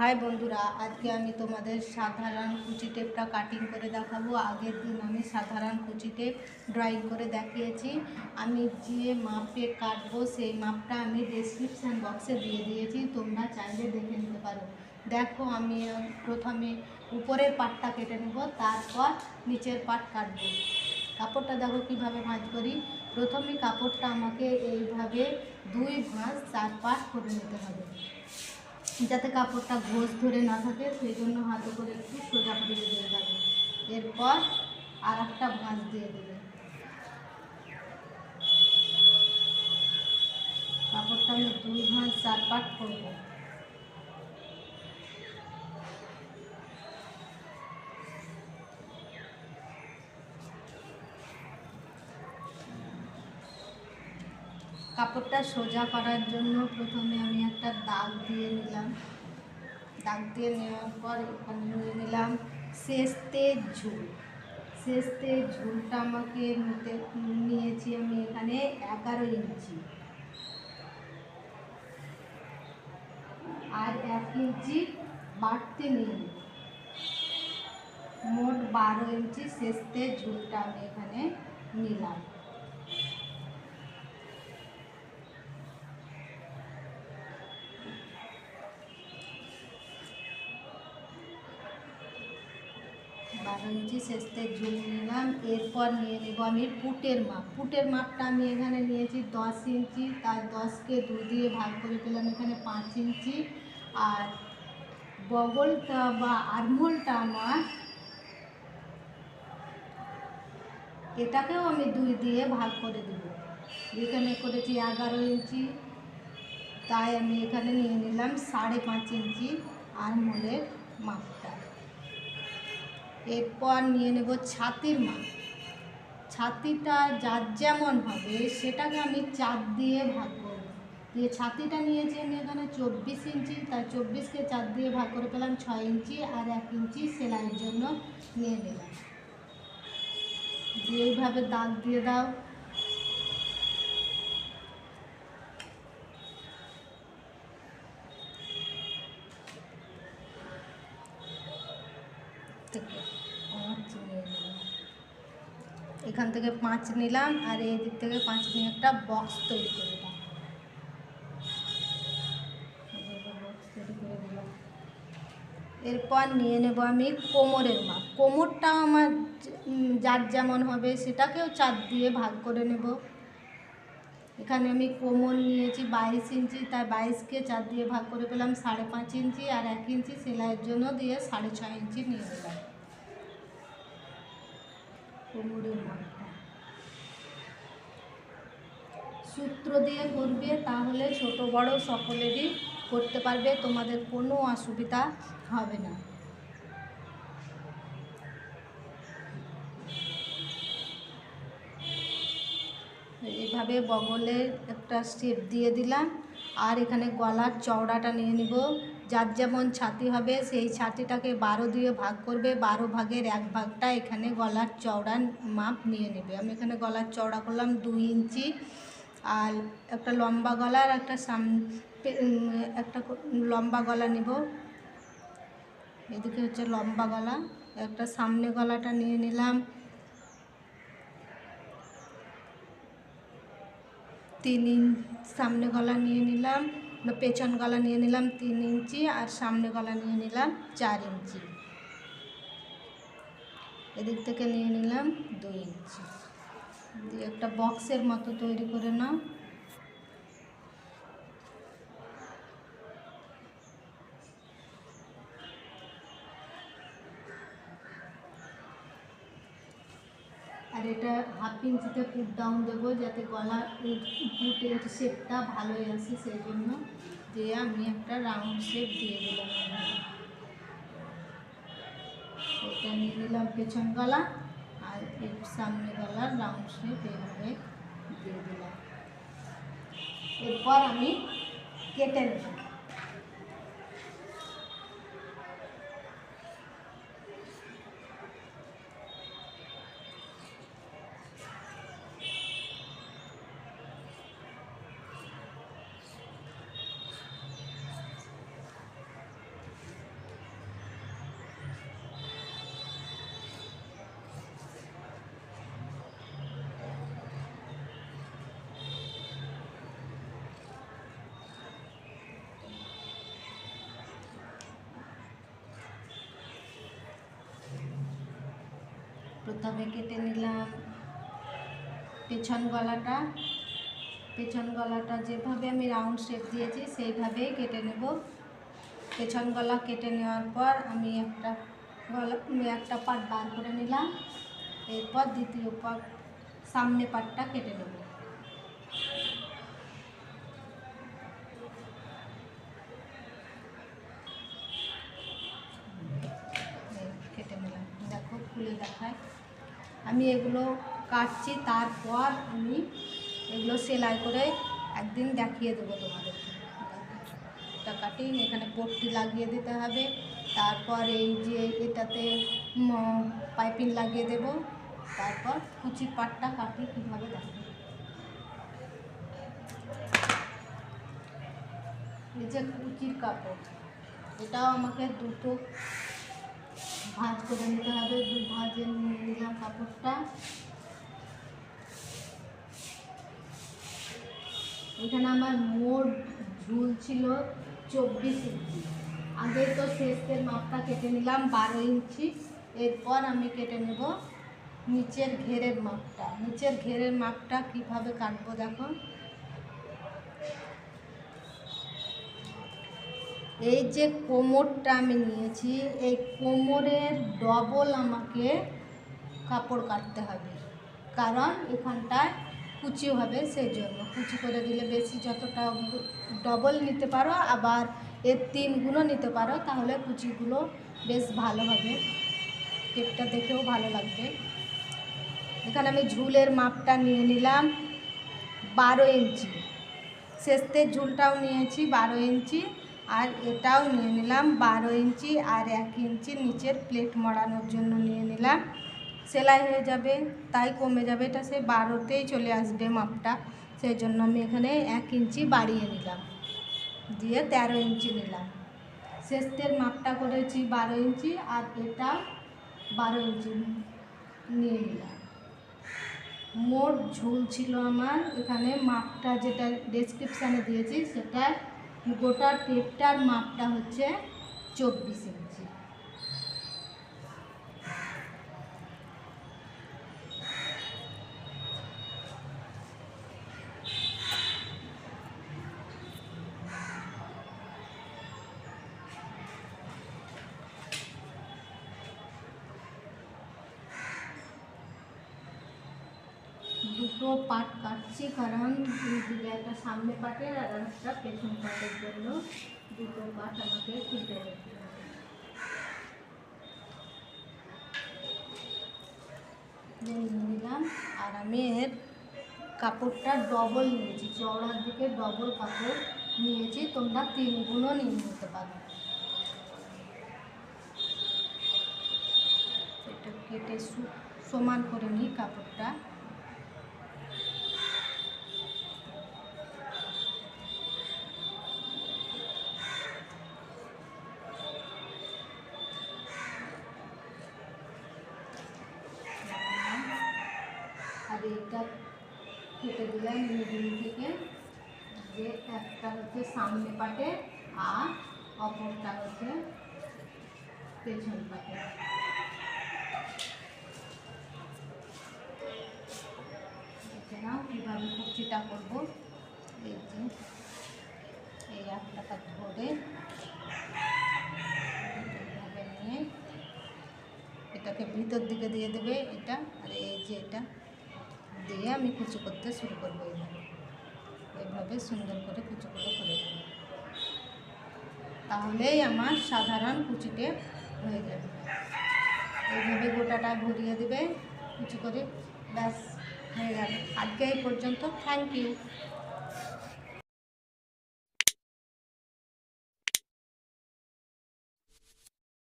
High বন্ধুরা, আজকে আমি তোমাদের সাধারণ কুচি টেপটা কাটিং করে দেখাবো। আগের দিন আমি সাধারণ কুচি টেপ ড্রয়িং করে দেখিয়েছি। আমি যে মাপে কাটবো, সেই মাপটা আমি ডেসক্রিপশান বক্সে দিয়ে দিয়েছি। তোমরা চাইলে দেখে নিতে পারো। দেখো, আমি প্রথমে উপরের পাটটা কেটে নেব, তারপর নিচের পাট কাটবো। কাপড়টা দেখো কীভাবে ভাঁজ করি। প্রথমে কাপড়টা আমাকে এইভাবে দুই ভাঁজ চার পাট করে নিতে হবে। যাতে কাপড়টা ঘোষ ধরে না থাকে, সেই জন্য হাতে করে একটু সোজা করে দিয়ে দেবে। এরপর আর একটা ভাঁজ দিয়ে দেবে। কাপড়টা আমি দুই ভাঁজ চার পাট করব। কাপড়টা সোজা করার জন্য প্রথমে আমি একটা দাগ দিয়ে নিলাম। দাগ দিয়ে নেওয়ার পর এখানে নিয়ে নিলাম শেষতে ঝুল। শেষতে ঝুলটা আমাকে নিতে, নিয়েছি আমি এখানে এগারো ইঞ্চি। আর এক ইঞ্চি বাড়তে নিয়ে মোট বারো ইঞ্চি শেষতে ঝুলটা আমি এখানে নিলাম। বারো ইঞ্চি শেষতে ঝুল নিলাম, এরপর নিয়ে নেব আমি পুটের মাপ। পুটের মাপটা আমি এখানে নিয়েছি দশ ইঞ্চি, তার দশকে দু দিয়ে ভাগ করে পেলাম এখানে পাঁচ ইঞ্চি। আর বগলটা বা আরমোলটা আমার, এটাকেও আমি দুই দিয়ে ভাগ করে দেব। এখানে করেছি এগারো ইঞ্চি, তাই আমি এখানে নিয়ে নিলাম সাড়ে পাঁচ ইঞ্চি আরমোলের মাপটা এরপর নিয়ে নেব ছাতির মাপ ছাতিটা যার যেমন হবে, সেটাকে আমি চার দিয়ে ভাগ করব। দিয়ে ছাতিটা নিয়েছি আমি এখানে চব্বিশ ইঞ্চি, তাই চব্বিশকে চার দিয়ে ভাগ করে পেলাম ছয় ইঞ্চি আর এক ইঞ্চি সেলাইয়ের জন্য নিয়ে নিলাম। দিয়ে এইভাবে দাগ দিয়ে দাও। নিয়ে নিলাম এখান থেকে পাঁচ নিলাম আর এই দিক থেকে পাঁচ নিয়ে একটা বক্স তৈরি করে দিলাম। এরপর নিয়ে নেব আমি কোমরের মাপ। কোমরটাও আমার যার যেমন হবে সেটাকেও চার দিয়ে ভাগ করে নেব। এখানে আমি কোমর নিয়েছি বাইশ ইঞ্চি, তাই বাইশকে চার দিয়ে ভাগ করে পেলাম সাড়ে পাঁচ ইঞ্চি আর এক ইঞ্চি সেলাইয়ের জন্য দিয়ে সাড়ে ছয় ইঞ্চি নিয়ে নিলাম। কোমরের মাপটা সূত্র দিয়ে করবে তাহলে ছোট বড় সকলেরই করতে পারবে, তোমাদের কোনো অসুবিধা হবে না। এইভাবে বগলে একটা স্টেপ দিয়ে দিলাম। আর এখানে গলার চওড়াটা নিয়ে নিব। যার যেমন ছাতি হবে, সেই ছাতিটাকে বারো দিয়ে ভাগ করবে। বারো ভাগের এক ভাগটা এখানে গলার চওড়া মাপ নিয়ে নেবে। আমি এখানে গলার চওড়া করলাম দুই ইঞ্চি। আর একটা লম্বা গলা আর একটা সাম একটা লম্বা গলা নিব। এদিকে হচ্ছে লম্বা গলা। একটা সামনে গলাটা নিয়ে নিলাম। তিন ইঞ্চ সামনে গলা নিয়ে নিলাম। পেছন গলা নিয়ে নিলাম তিন ইঞ্চি আর সামনে গলা নিয়ে নিলাম চার ইঞ্চি। এদিক থেকে নিয়ে নিলাম দুই ইঞ্চি। দিয়ে একটা বক্সের মতো তৈরি করে নাও। এটা হাফ ইঞ্চিতে পুট ডাউন দেবো যাতে গলা পুটের শেপটা ভালোই আসে সেই জন্য দিয়ে আমি একটা রাউন্ড শেপ দিয়ে দিলাম। এটা নিয়ে নিলাম পেছন গলা আর এর সামনে গলার রাউন্ড শেপ এইভাবে দিয়ে দিলাম এরপর আমি কেটে নেব প্রথমে কেটে নিলাম। পেছন গলাটা পেছন গলাটা যেভাবে আমি রাউন্ড শেপ দিয়েছি, সেইভাবেই কেটে নেব। পেছন গলা কেটে নেওয়ার পর আমি একটা গলা একটা পাট বার করে নিলাম। এরপর দ্বিতীয় পার্ট সামনে পাটটা কেটে নেব। কেটে নিলাম। দেখো, খুলে দেখায়। আমি এগুলো কাটছি, তারপর আমি এগুলো সেলাই করে একদিন দেখিয়ে দেবো তোমাদেরকে এটা কাটিং এখানে পট্টি লাগিয়ে দিতে হবে। তারপর এই যে এটাতে পাইপিং লাগিয়ে দেব। তারপর কুচি পাটটা কাটি কীভাবে দেখো এই যে কুচির কাপড়, এটাও আমাকে দুটো ভাঁজ করে নিতে হবে, দু ভাঁজে নিলাম কাপড়টা। এখানে আমার মোট ঝুল ছিল চব্বিশ ইঞ্চি। আগে তো শেষের মাপটা কেটে নিলাম বারো ইঞ্চি। এরপর আমি কেটে নেব নিচের ঘেরের মাপটা। নিচের ঘেরের মাপটা কীভাবে কাটবো দেখো। এই যে কোমরটা আমি নিয়েছি, এই কোমরের ডবল আমাকে কাপড় কাটতে হবে। কারণ এখানটায় কুচি হবে সেই জন্য কুচি করে দিলে বেশি যতটা ডবল নিতে পারো, আবার এর তিনগুলো নিতে পারো, তাহলে কুচিগুলো বেশ ভালো হবে। টেপটা দেখেও ভালো লাগবে। এখানে আমি ঝুলের মাপটা নিয়ে নিলাম বারো ইঞ্চি। শেষের ঝুলটাও নিয়েছি বারো ইঞ্চি। আর এটাও নিয়ে নিলাম বারো ইঞ্চি আর এক ইঞ্চি নিচের প্লেট মরানোর জন্য নিয়ে নিলাম। সেলাই হয়ে যাবে, তাই কমে যাবে। এটা সে বারোতেই চলে আসবে মাপটা। সেই জন্য আমি এখানে এক ইঞ্চি বাড়িয়ে নিলাম। দিয়ে তেরো ইঞ্চি নিলাম। শেষের মাপটা করেছি বারো ইঞ্চি আর এটা বারো ইঞ্চি নিয়ে নিলাম। মোট ঝুল ছিল আমার। এখানে মাপটা যেটা ডেসক্রিপশানে দিয়েছি সেটা গোটা টেপটার মাপটা হচ্ছে চব্বিশ। ইঞ্চি দুটো পাট কাটছি, কারণ দুদিকে একটা সামনে পাটের আর একটা পেছন পাটের জন্য দুটো পাট আমাকে কেটে নিতে নিয়ে নিলাম আর আমি এর কাপড়টা ডবল নিয়েছি, চওড়ার দিকে ডবল কাপড় নিয়েছি, তোমরা তিন গুণও নিয়ে নিতে পারো। এটা কেটে সমান করে নিই কাপড়টা। আর এইটা কেটে দিলাম মিডিল থেকে। যে একটা হচ্ছে সামনে পাটে আর অপরটা হচ্ছে পেছন পাটে। কীভাবে কুচিটা করব। এই যে, এই ধরে এইভাবে নিয়ে এটাকে ভিতর দিকে দিয়ে দেবে এটা, আর এই যে এটা। দিয়ে আমি কুচি করতে শুরু করব এইভাবে এইভাবে সুন্দর করে কুচিগুলো করে দেবো তাহলেই আমার সাধারণ কুচিটে হয়ে যাবে। এইভাবে গোটাটা ঘুরিয়ে দেবে, কুচি করে ব্যাস হয়ে গেল। আজকে এই পর্যন্ত। Thank you